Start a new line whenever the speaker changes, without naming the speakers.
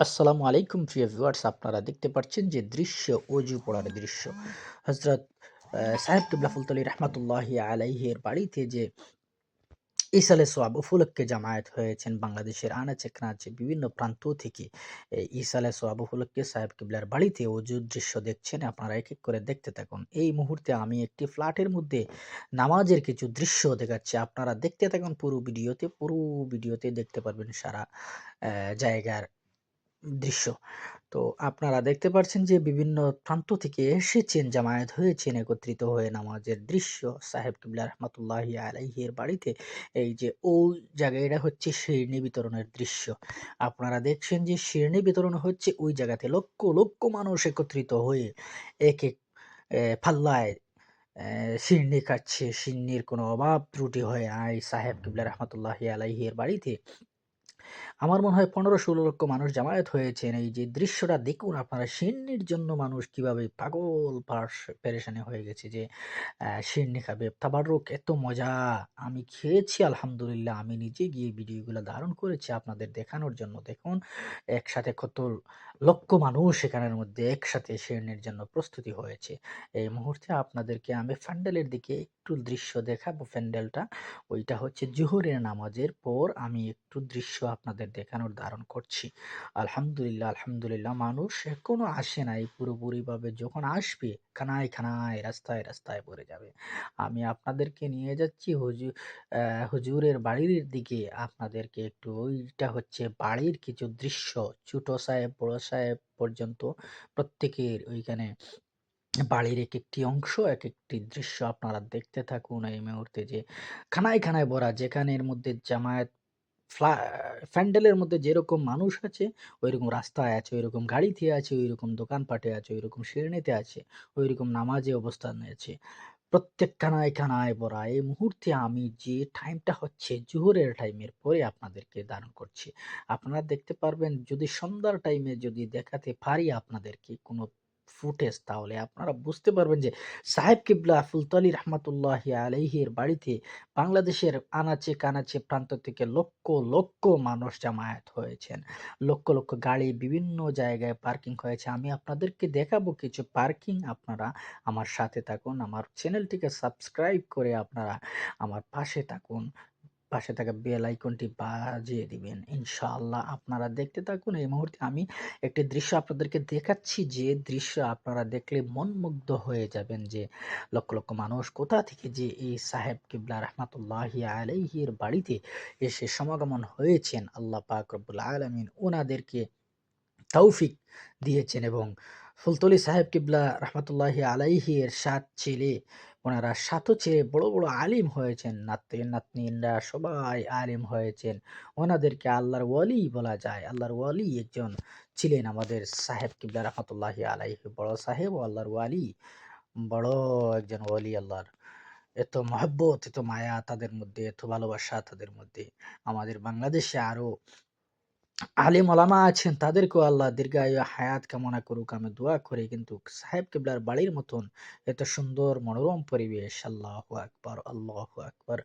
আসসালামু আলাইকুম প্রিয় ভিউয়ার্স, আপনারা দেখতে পাচ্ছেন যে দৃশ্য, অজু পড়ার দৃশ্য। হজরত সাহেব কিবলা ফুলতলি রহমতুল্লাহ আলাইহের বাড়িতে যে ইসালে সোয়াব উপলক্ষে জামায়াত হয়েছেন, বাংলাদেশের আনাচে কানাচে বিভিন্ন প্রান্ত থেকে ইসালে সোয়াব উপলক্ষে সাহেব কিবলার বাড়িতে অজুর দৃশ্য দেখছেন। আপনারা এক এক করে দেখতে থাকুন। এই মুহূর্তে আমি একটি ফ্ল্যাটের মধ্যে নামাজের কিছু দৃশ্য দেখাচ্ছি। আপনারা দেখতে থাকুন পুরো ভিডিওতে পুরো ভিডিওতে দেখতে পারবেন সারা জায়গার দৃশ্য। তো আপনারা দেখতে পাচ্ছেন যে বিভিন্ন প্রান্ত থেকে এসেছেন, জামায়াত হয়েছেন একত্রিত হয়ে নামাজের দৃশ্য। সাহেব কিবলা রহমাতুল্লাহি আলাইহির বাড়িতে এই যে ওই জায়গাটা হচ্ছে শিরনি বিতরণের দৃশ্য। আপনারা দেখছেন যে শিরনি বিতরণ হচ্ছে ওই জায়গাতে লক্ষ, লক্ষ মানুষ একত্রিত হয়ে এক, এক এ পাল্লায় শিরনি খাচ্ছে। শিরনির কোনো অভাব ত্রুটি হয় নাই সাহেব কিবলা রহমাতুল্লাহি আলাইহির বাড়িতে। আমার মনে হয় ১৫-১৬ লক্ষ মানুষ জামায়াত হয়েছেন। এই যে দৃশ্যটা দেখুন আপনারা, সিন্নির জন্য মানুষ কীভাবে পাগল পাস পেরেশানি হয়ে গেছে যে সিন্নি খাবে। তাবারুক এত মজা! আমি খেয়েছি, আলহামদুলিল্লাহ। আমি নিজে গিয়ে ভিডিওগুলো ধারণ করেছি আপনাদের দেখানোর জন্য। দেখুন, একসাথে কত লক্ষ মানুষ এখানের মধ্যে একসাথে সিন্নির জন্য প্রস্তুতি হয়েছে। এই মুহূর্তে আপনাদেরকে আমি প্যান্ডেলের দিকে একটু দৃশ্য দেখাবো প্যান্ডেলটা। ওইটা হচ্ছে জোহরের নামাজের পর আমি একটু দৃশ্য আপনাদের দেখানোর ধারণ করছি। আলহামদুলিল্লাহ, আলহামদুলিল্লাহ মানুষ এখনও আসে নাই পুরোপুরিভাবে। যখন আসবে খানায়, খানায় রাস্তায়, রাস্তায় পড়ে যাবে। আমি আপনাদেরকে নিয়ে যাচ্ছি হুজুর হুজুরের বাড়ির দিকে আপনাদেরকে একটু ওইটা হচ্ছে বাড়ির কিছু দৃশ্য। ছোট সাহেব, বড় সাহেব পর্যন্ত প্রত্যেকের ওইখানে বাড়ির এক একটি অংশ, এক একটি দৃশ্য আপনারা দেখতে থাকুন এই মুহূর্তে যে খানায়, খানায় ভরা যেখানের মধ্যে জামায়াত ফ্লা প্যান্ডেলের মধ্যে যেরকম মানুষ আছে, ঐরকম রাস্তায় আছে, ঐরকম গাড়িতে আছে, ঐরকম দোকানপাটে আছে, ঐরকম শিরনিতে আছে, ঐরকম নামাজে অবস্থানে আছে। প্রত্যেক খানায়, খানায় ভরা। এই মুহূর্তে আমি যে টাইমটা হচ্ছে জোহরের টাইমের পরে আপনাদেরকে ধারণ করছি। আপনারা দেখতে পারবেন যদি সন্ধ্যার টাইমে যদি দেখাতে পারি আপনাদেরকে কোনো ফুটেজ তাহলে আপনারা বুঝতে পারবেন যে সাহেব কিবলা ফুলতলি রহমাতুল্লাহি আলাইহির বাড়িতে বাংলাদেশের আনাচে কানাচে প্রান্ত থেকে লক্ষ, লক্ষ মানুষ জামায়াত হয়েছেন। লক্ষ, লক্ষ গাড়ি বিভিন্ন জায়গায় পার্কিং হয়েছে। আমি আপনাদেরকে দেখাবো কিছু পার্কিং আপনারা আমার সাথে থাকুন। আমার চ্যানেলটিকে সাবস্ক্রাইব করে আপনারা আমার পাশে থাকুন। পাশে থাকা বেল আইকনটি বাজিয়ে দিবেন। ইনশাআল্লাহ আপনারা দেখতে থাকুন। এই মুহূর্তে আমি একটি দৃশ্য আপনাদেরকে দেখাচ্ছি যে দৃশ্য আপনারা দেখলে মনমুগ্ধ হয়ে যাবেন যে লক্ষ, লক্ষ মানুষ কোথা থেকে যে এই সাহেব কিবলা রহমাতুল্লাহি আলাইহির বাড়িতে এসে সমাগমন হয়েছেন আল্লাহ পাক রব্বুল আলামিন ওনাদেরকে তৌফিক দিয়েছেন এবং ফুলতলি সাহেব কিবলা রহমাতুল্লাহি আলাইহি এর ৭ ছেলে ওনারা ৭ ছেলে বড়, বড় আলিম হয়েছেন। নাতি-নাতনিরা সবাই আলিম হয়েছেন। ওনাদেরকে আল্লাহর ওয়ালি বলা যায়। আল্লাহর ওয়ালি একজন ছিলেন আমাদের সাহেব কিবলা রহমাতুল্লাহি আলাইহি। বড় সাহেব ও আল্লাহর ওয়ালি। বড় একজন ওয়ালি আল্লাহর। এত মহব্বত, এত মায়া তাদের মধ্যে, এত ভালোবাসা তাদের মধ্যে। আমাদের বাংলাদেশে আরও আলিম ওলামা আছেন, তাদেরকেও আল্লাহ দীর্ঘায়ু হায়াত কামনা করুক, আমি দোয়া করি। কিন্তু সাহেব কিবলার বাড়ির মতন এত সুন্দর মনোরম পরিবেশ, আল্লাহ আকবার আল্লাহ আকবার।